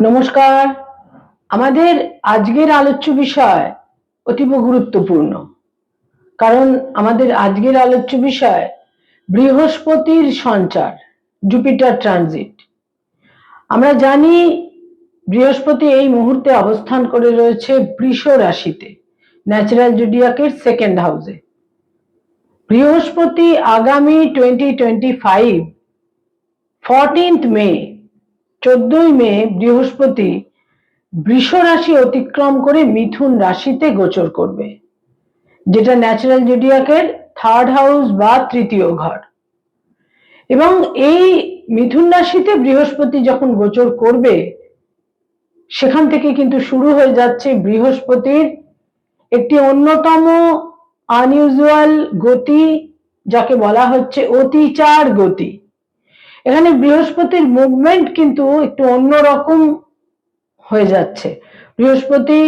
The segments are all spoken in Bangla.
নমস্কার। আমাদের আজকের আলোচ্য বিষয় অতীব গুরুত্বপূর্ণ। কারণ আমাদের আজকের আলোচ্য বিষয় বৃহস্পতির সঞ্চার জুপিটার ট্রানজিট আমরা জানি বৃহস্পতি এই মুহূর্তে অবস্থান করে রয়েছে বৃষ রাশিতে ন্যাচারাল জুডিয়াকের সেকেন্ড হাউসে বৃহস্পতি আগামী twenty twenty five fourteenth May চোদ্দই মে বৃহস্পতি বৃষ রাশি অতিক্রম করে মিথুন রাশিতে গোচর করবে, যেটা ন্যাচারাল জুডিয়াকের থার্ড হাউস বা তৃতীয় ঘর। এবং এই মিথুন রাশিতে বৃহস্পতি যখন গোচর করবে, সেখান থেকে কিন্তু শুরু হয়ে যাচ্ছে বৃহস্পতির একটি অন্যতম আনইউজুয়াল গতি, যাকে বলা হচ্ছে অতিচার গতি। এখানে বৃহস্পতির মুভমেন্ট কিন্তু একটু অন্যরকম হয়ে যাচ্ছে। বৃহস্পতি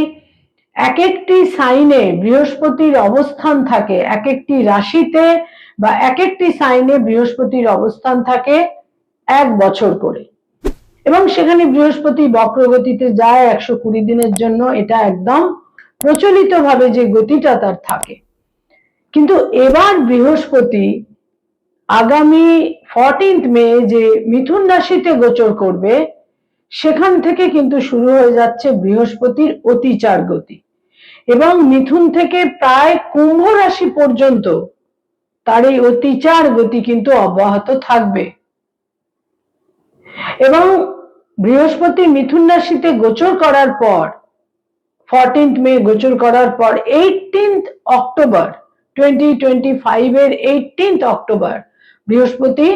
এক একটি সাইনে বৃহস্পতির অবস্থান থাকে এক একটি রাশিতে বা এক একটি সাইনে বৃহস্পতির অবস্থান থাকে এক বছর করে। এবং সেখানে বৃহস্পতি বক্রগতিতে যায় একশো কুড়ি দিনের জন্য, এটা একদম প্রচলিত ভাবে যে গতিটা তার থাকে। কিন্তু এবার বৃহস্পতি আগামী ফরটিন্থ মে যে মিথুন রাশিতে গোচর করবে, সেখান থেকে কিন্তু শুরু হয়ে যাচ্ছে বৃহস্পতির অতিচার গতি। এবং মিথুন থেকে প্রায় কুম্ভ রাশি পর্যন্ত তার এই অতিচার গতি কিন্তু অব্যাহত থাকবে। এবং বৃহস্পতি মিথুন রাশিতে গোচর করার পর ফরটিন্থ মে গোচর করার পর eighteenth October twenty twenty five এর এইটিন্থ অক্টোবর বৃহস্পতি,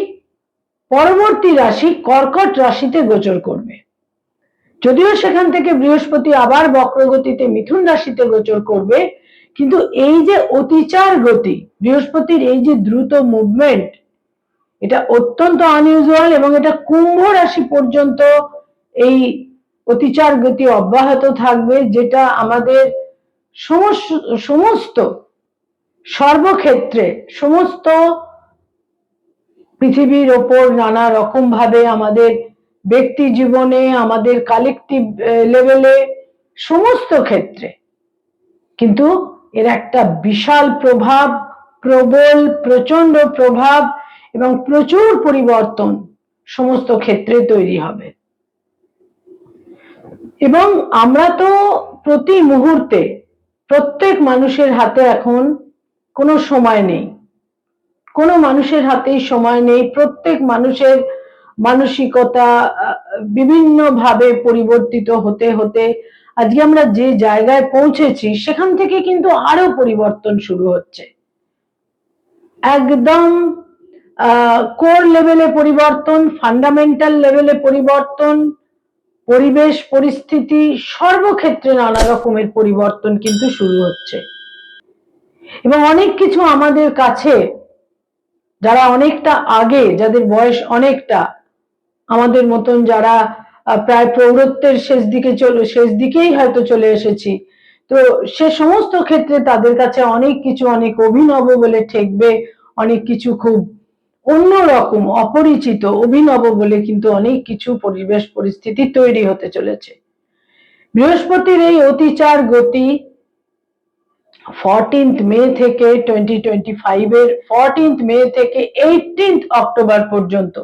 পরবর্তী রাশি কর্কট রাশিতে গোচর করবে। যদিও সেখান থেকে বৃহস্পতি আবার বক্রগতিতে মিথুন রাশিতে গোচর করবে, কিন্তু এই যে অতিচার গতি, বৃহস্পতির এই যে দ্রুত মুভমেন্ট এটা অত্যন্ত আনইউজুয়াল এবং এটা কুম্ভ রাশি পর্যন্ত এই অতিচার গতি অব্যাহত থাকবে, যেটা আমাদের সমস্ত সর্বক্ষেত্রে, সমস্ত পৃথিবীর ওপর নানা রকম ভাবে আমাদের ব্যক্তি জীবনে, আমাদের কালেকটিভ লেভেলে সমস্ত ক্ষেত্রে। কিন্তু এর একটা বিশাল প্রভাব, প্রবল প্রচণ্ড প্রভাব এবং প্রচুর পরিবর্তন সমস্ত ক্ষেত্রে তৈরি হবে। এবং আমরা তো প্রতি মুহূর্তে প্রত্যেক মানুষের হাতে এখন কোনো সময় নেই। কোনো মানুষের হাতেই সময় নেই। প্রত্যেক মানুষের মানসিকতা বিভিন্ন ভাবে পরিবর্তিত হতে হতে আজকে আমরা যে জায়গায় পৌঁছেছি, সেখান থেকে কিন্তু আরও পরিবর্তন শুরু হচ্ছে। একদম কোর লেভেলে পরিবর্তন ফান্ডামেন্টাল লেভেলে পরিবর্তন, পরিবেশ, পরিস্থিতি, সর্বক্ষেত্রে নানা রকমের পরিবর্তন কিন্তু শুরু হচ্ছে। এবং অনেক কিছু আমাদের কাছে যারা অনেকটা আগে, যাদের বয়স অনেকটা, আমাদের মতন যারা প্রায় প্রৌঢ়ত্বের শেষ দিকে চলে, শেষ দিকেই হয়তো চলে এসেছি। তো সে সমস্ত ক্ষেত্রে তাদের কাছে অনেক কিছু অনেক অভিনব বলে ঠেকবে, অনেক কিছু খুব অন্যরকম, অপরিচিত, অভিনব বলে কিন্তু অনেক কিছু পরিবেশ, পরিস্থিতি তৈরি হতে চলেছে। বৃহস্পতির এই অতিচার গতি ফোরটিন্থ মে থেকে টোয়েন্টি টোয়েন্টি ফাইভ এর ফোরটিন্থ মে থেকে এইটিন্থ অক্টোবর পর্যন্ত।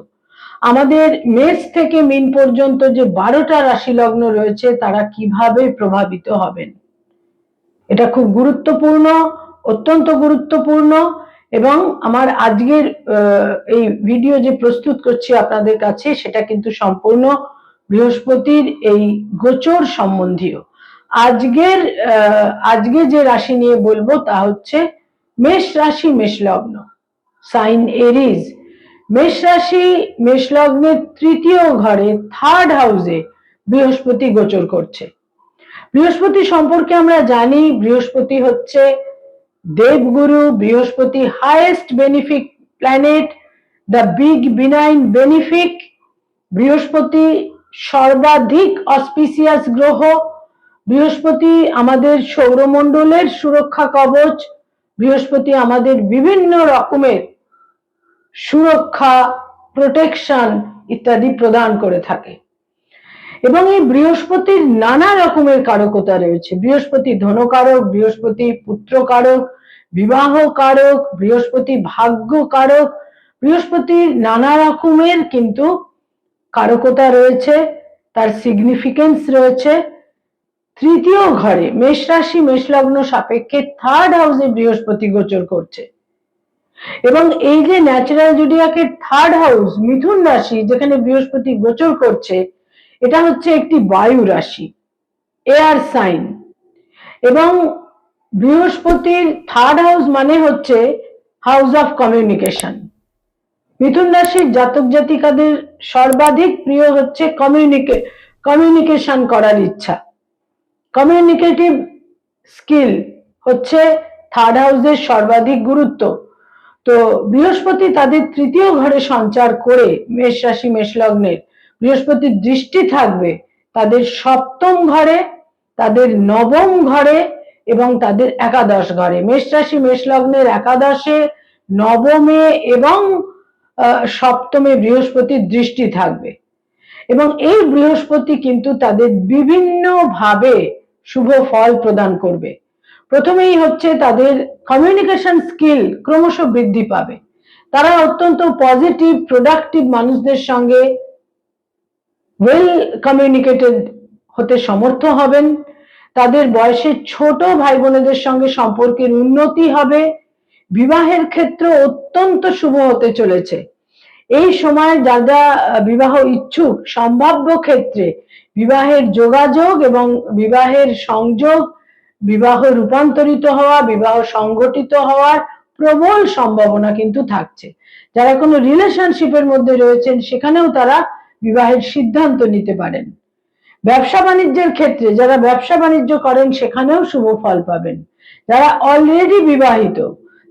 আমাদের মেষ থেকে মিন পর্যন্ত যে বারোটা রাশি লগ্ন রয়েছে, তারা কীভাবে প্রভাবিত হবেন? এটা খুব গুরুত্বপূর্ণ, অত্যন্ত গুরুত্বপূর্ণ এবং আমার আজকের এই ভিডিও যে প্রস্তুত করছি আপনাদের কাছে, সেটা কিন্তু সম্পূর্ণ বৃহস্পতির এই গোচর সম্বন্ধীয়। আজকের আজকে যে রাশি নিয়ে বলব তা হচ্ছে মেষ রাশি, মেষ লগ্ন, সাইন এরিজ। মেষ রাশি, মেষ লগ্নের তৃতীয় ঘরে থার্ড হাউসে বৃহস্পতি গোচর করছে। বৃহস্পতি সম্পর্কে আমরা জানি, বৃহস্পতি হচ্ছে দেবগুরু, Brihaspati highest benefic planet the big benign benefic Brihaspati সর্বাধিক অসপিসিয়াস গ্রহ বৃহস্পতি আমাদের সৌরমণ্ডলের সুরক্ষা কবচ, বৃহস্পতি আমাদের বিভিন্ন রকমের সুরক্ষা প্রোটেকশন ইত্যাদি প্রদান করে থাকে। এবং এই বৃহস্পতির নানা রকমের কারকতা রয়েছে। বৃহস্পতি ধনকারক, বৃহস্পতি পুত্র কারক বিবাহ কারক বৃহস্পতি ভাগ্য কারক বৃহস্পতির নানা রকমের কিন্তু কারকতা রয়েছে, তার সিগনিফিকেন্স রয়েছে। তৃতীয় ঘরে মেষ রাশি, মেষ লগ্ন সাপেক্ষে থার্ড হাউসে বৃহস্পতি গোচর করছে। এবং এই যে ন্যাচারাল জুডিয়াকের থার্ড হাউস মিথুন রাশি, যেখানে বৃহস্পতি গোচর করছে, এটা হচ্ছে একটি বায়ু রাশি এয়ার সাইন এবং বৃহস্পতির থার্ড হাউস মানে হচ্ছে হাউস অফ কমিউনিকেশন মিথুন রাশির জাতক জাতিকাদের সর্বাধিক প্রিয় হচ্ছে কমিউনিকে কমিউনিকেশন করার ইচ্ছা। কমিউনিকেটিভ স্কিল হচ্ছে থার্ড হাউসের সর্বাধিক গুরুত্ব। তো বৃহস্পতি তাদের তৃতীয় ঘরে সঞ্চার করে মেষ রাশি, মেষ লগ্নের বৃহস্পতির দৃষ্টি থাকবে তাদের সপ্তম ঘরে, তাদের নবম ঘরে এবং তাদের একাদশ ঘরে। মেষ রাশি, মেষ লগ্নের একাদশে নবমে এবং সপ্তমে বৃহস্পতির দৃষ্টি থাকবে। এবং এই বৃহস্পতি কিন্তু তাদের বিভিন্ন ভাবে শুভ ফল প্রদান করবে। প্রথমেই হচ্ছে তাদের কমিউনিকেশন স্কিল ক্রমশ বৃদ্ধি পাবে। তারা অত্যন্ত পজিটিভ প্রোডাক্টিভ মানুষদের সঙ্গে ওয়েল কমিউনিকেটেড হতে সমর্থ হবেন। তাদের বয়সে ছোট ভাই বোনেদের সঙ্গে সম্পর্কের উন্নতি হবে। বিবাহের ক্ষেত্র অত্যন্ত শুভ হতে চলেছে। এই সময় যারা বিবাহ ইচ্ছুক, সম্ভাব্য ক্ষেত্রে বিবাহের যোগাযোগ এবং বিবাহের সংযোগ, বিবাহ রূপান্তরিত হওয়া, বিবাহ সংগঠিত হওয়ার প্রবল সম্ভাবনা কিন্তু থাকছে। যারা কোনো রিলেশনশিপের মধ্যে রয়েছেন, সেখানেও তারা বিবাহের সিদ্ধান্ত নিতে পারেন। ব্যবসা বাণিজ্যের ক্ষেত্রে যারা ব্যবসা বাণিজ্য করেন, সেখানেও শুভ ফল পাবেন। যারা অলরেডি বিবাহিত,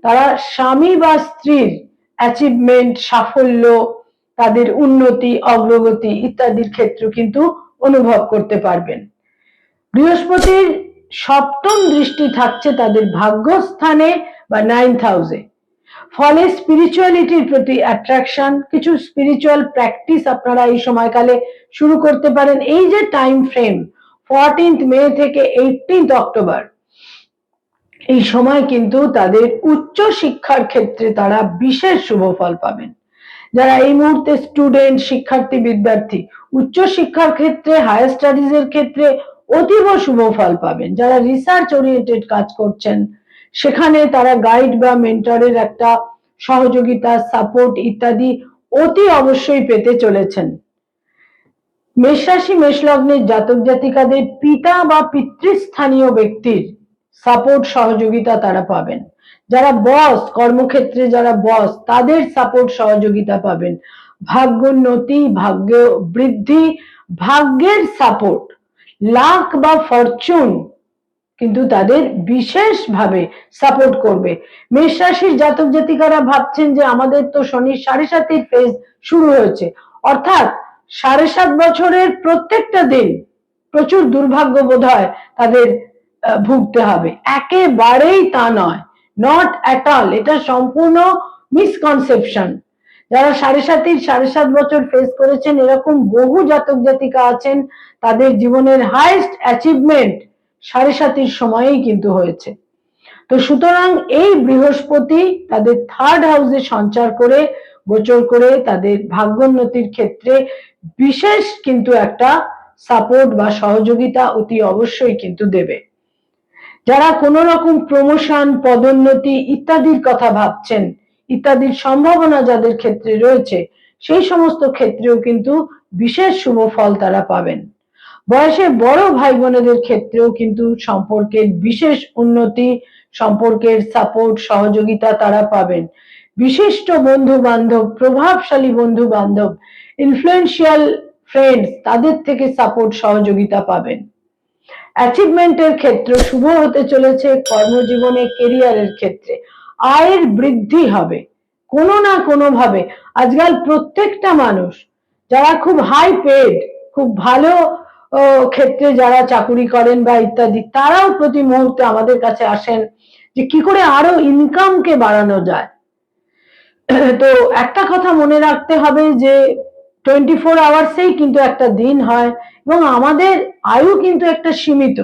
তারা স্বামী বা স্ত্রীর অ্যাচিভমেন্ট সাফল্য, তাদের উন্নতি, অগ্রগতি ইত্যাদির ক্ষেত্র কিন্তু অনুভব করতে পারবেন। বৃহস্পতির সপ্তম দৃষ্টি থাকছে তাদের ভাগ্যস্থানে বা নাইন্থ হাউসে ফলে স্পিরিচুয়ালিটির প্রতি অ্যাট্রাকশন কিছু স্পিরিচুয়াল প্র্যাকটিস আপনারা এই সময়কালে শুরু করতে পারেন। এই যে টাইম ফ্রেম ফোরটিন্থ মে থেকে এইটিন্থ অক্টোবর এই সময় কিন্তু তাদের উচ্চ শিক্ষার ক্ষেত্রে তারা বিশেষ শুভ ফল পাবেন। যারা এই মুহূর্তে স্টুডেন্ট শিক্ষার্থী, বিদ্যার্থী, উচ্চ শিক্ষার ক্ষেত্রে হায়ার স্টাডিজ এর ক্ষেত্রে অতীব শুভ ফল পাবেন। যারা রিসার্চ ওরিয়েন্টেড কাজ করছেন, সেখানে তারা গাইড বা মেন্টরের একটা সহযোগিতা সাপোর্ট ইত্যাদি অতি অবশ্যই পেতে চলেছেন। মেষরাশি মেষলগ্নের জাতক জাতিকাদের পিতা বা পিতৃস্থানীয় ব্যক্তির সাপোর্ট সহযোগিতা তারা পাবেন। যারা বস কর্মক্ষেত্রে যারা বস তাদের সাপোর্ট সহযোগিতা পাবেন। ভাগ্যোন্নতি ভাগ্য বৃদ্ধি, ভাগ্যের সাপোর্ট লাক বা ফরচুন কিন্তু তাদের বিশেষভাবে সাপোর্ট করবে। মেষ রাশির জাতক জাতিকারা ভাবছেন যে আমাদের তো শনি সাড়ে সাতির ফেজ শুরু হয়েছে। অর্থাৎ সাড়ে সাত বছরের প্রত্যেকটা দিন প্রচুর দুর্ভাগ্য বোধ হয় তাদের ভুগতে হবে। একেবারেই তা নয়। নট অ্যাট অল এটা সম্পূর্ণ মিসকনসেপশন যারা সাড়ে সাতির, সাড়ে সাত বছর ফেস করেছেন, এরকম বহু জাতক জাতিকা আছেন, তাদের জীবনের হাইস্ট অ্যাচিভমেন্ট সাড়ে সাতির সময়েই কিন্তু হয়েছে। তো সুতরাং এই বৃহস্পতি তাদের থার্ড হাউসে সঞ্চার করে, গোচর করে তাদের ভাগ্যোন্নতির ক্ষেত্রে বিশেষ কিন্তু একটা সাপোর্ট বা সহযোগিতা অতি অবশ্যই কিন্তু দেবে। যারা কোনো রকম প্রমোশন, পদোন্নতি ইত্যাদির কথা ভাবছেন, ইত্যাদির সম্ভাবনা যাদের ক্ষেত্রে রয়েছে, সেই সমস্ত ক্ষেত্রেও কিন্তু বিশেষ শুভ ফল তারা পাবেন। বয়সে বড় ভাই বোনেদের ক্ষেত্রেও কিন্তু সম্পর্কের বিশেষ উন্নতি, সম্পর্কের সাপোর্ট, সহযোগিতা তারা পাবেন। বিশিষ্ট বন্ধু বান্ধব প্রভাবশালী বন্ধু বান্ধব ইনফ্লুয়েন্সিয়াল ফ্রেন্ডস তাদের থেকে সাপোর্ট, সহযোগিতা পাবেন। অ্যাচিভমেন্টের ক্ষেত্র শুভ হতে চলেছে কর্মজীবনে কেরিয়ারের ক্ষেত্রে। আয়ের বৃদ্ধি হবে। কোনো না কোনো ভাবে আজকাল প্রত্যেকটা মানুষ, যারা খুব হাই পেড খুব ভালো ক্ষেত্রে যারা চাকুরি করেন বা ইত্যাদি, তারাও প্রতি মুহূর্তে আমাদের কাছে আসেন যে কি করে আরও ইনকামকে বাড়ানো যায়। তো একটা কথা মনে রাখতে হবে যে টোয়েন্টি ফোর আওয়ার্সেই কিন্তু একটা দিন হয় এবং আমাদের আয়ু কিন্তু একটা সীমিত।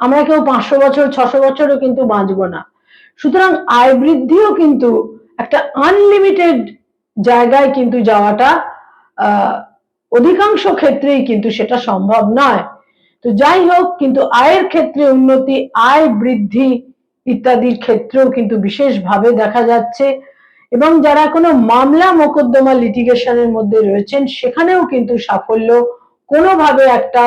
আমরা কেউ পাঁচশো বছর, ছশো বছরও কিন্তু বাঁচবো না। সুতরাং আয় বৃদ্ধিও কিন্তু একটা আনলিমিটেড জায়গায় কিন্তু যাওয়াটা অধিকাংশ ক্ষেত্রেই কিন্তু সেটা সম্ভব নয়। তো যাই হোক, কিন্তু আয়ের ক্ষেত্রে উন্নতি, আয় বৃদ্ধি ইত্যাদির ক্ষেত্রেও কিন্তু বিশেষভাবে দেখা যাচ্ছে। এবং যারা কোনো মামলা মোকদ্দমা লিটিগেশনের মধ্যে রয়েছেন, সেখানেও কিন্তু সাফল্য কোনোভাবে একটা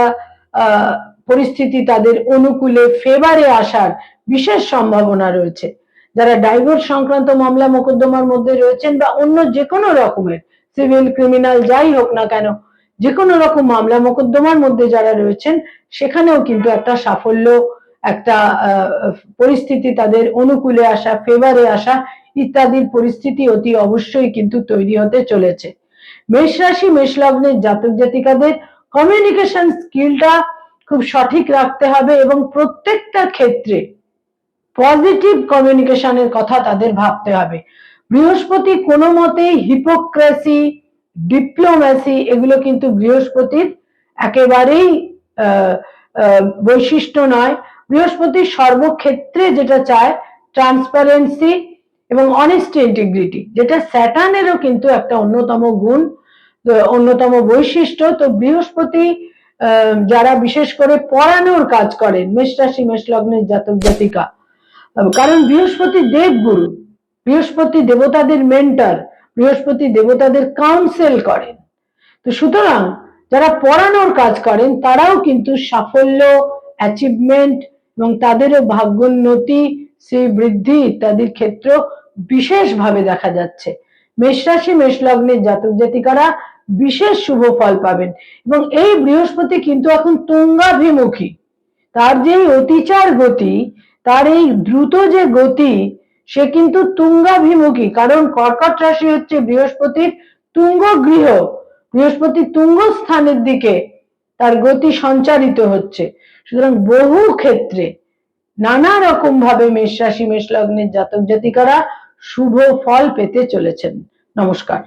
পরিস্থিতি তাদের অনুকূলে ফেভারে আসার বিশেষ সম্ভাবনা রয়েছে। যারা ডাইভোর্স সংক্রান্ত মামলা মোকদ্দমার মধ্যে রয়েছেন বা অন্য যে কোনো রকমের সিভিল ক্রিমিনাল যাই হোক না কেন যে কোনো রকম মামলা মোকদ্দমার মধ্যে যারা রয়েছেন, সেখানেও কিন্তু একটা সাফল্য, একটা পরিস্থিতি তাদের অনুকূলে আসা ফেভারে আসা ইত্যাদির পরিস্থিতি অতি অবশ্যই কিন্তু তৈরি হতে চলেছে। মেষ রাশি, মেষ লগ্নের জাতক জাতিকাদের কমিউনিকেশন স্কিলটা খুব সঠিক রাখতে হবে এবং প্রত্যেকটা ক্ষেত্রে পজিটিভ কমিউনিকেশনের কথা তাদের ভাবতে হবে। বৃহস্পতি কোনো মতেই হিপোক্রেসি ডিপ্লোম্যাসি এগুলো কিন্তু বৃহস্পতির একেবারেই বৈশিষ্ট্য নয়। বৃহস্পতি সর্বক্ষেত্রে যেটা চায় ট্রান্সপারেন্সি এবং অনেস্টি ইন্টিগ্রিটি যেটা স্যাটার্নেরও কিন্তু একটা অন্যতম গুণ অন্যতম বৈশিষ্ট্য। তো বৃহস্পতি যারা বিশেষ করে পড়ানোর কাজ করেন, মেষ রাশি, মেষ লগ্নের জাতক জাতিকা কারণ বৃহস্পতি দেবগুরু, বৃহস্পতি দেবতাদের মেন্টার বৃহস্পতি দেবতাদের কাউন্সেল করেন। তো সুতরাং, যারা পড়ানোর কাজ করেন, তারাও কিন্তু সাফল্য অ্যাচিভমেন্ট এবং তাদেরও ভাগ্যোন্নতি সেই বৃদ্ধি ইত্যাদির ক্ষেত্র বিশেষভাবে দেখা যাচ্ছে। মেষ রাশি, মেষ লগ্নের জাতক জাতিকারা বিশেষ শুভ ফল পাবেন এবং এই বৃহস্পতি কিন্তু এখন তুঙ্গাভিমুখী। তার যে অতিচার গতি, তার এই দ্রুত যে গতি, সে কিন্তু তুঙ্গাভিমুখী। কারণ কর্কট রাশি হচ্ছে বৃহস্পতির তুঙ্গ গৃহ। বৃহস্পতি তুঙ্গ স্থানের দিকে তার গতি সঞ্চারিত হচ্ছে। সুতরাং বহু ক্ষেত্রে নানা রকম ভাবে মেষ রাশি মেষ লগ্নের জাতক জাতিকারা শুভ ফল পেতে চলেছেন। নমস্কার।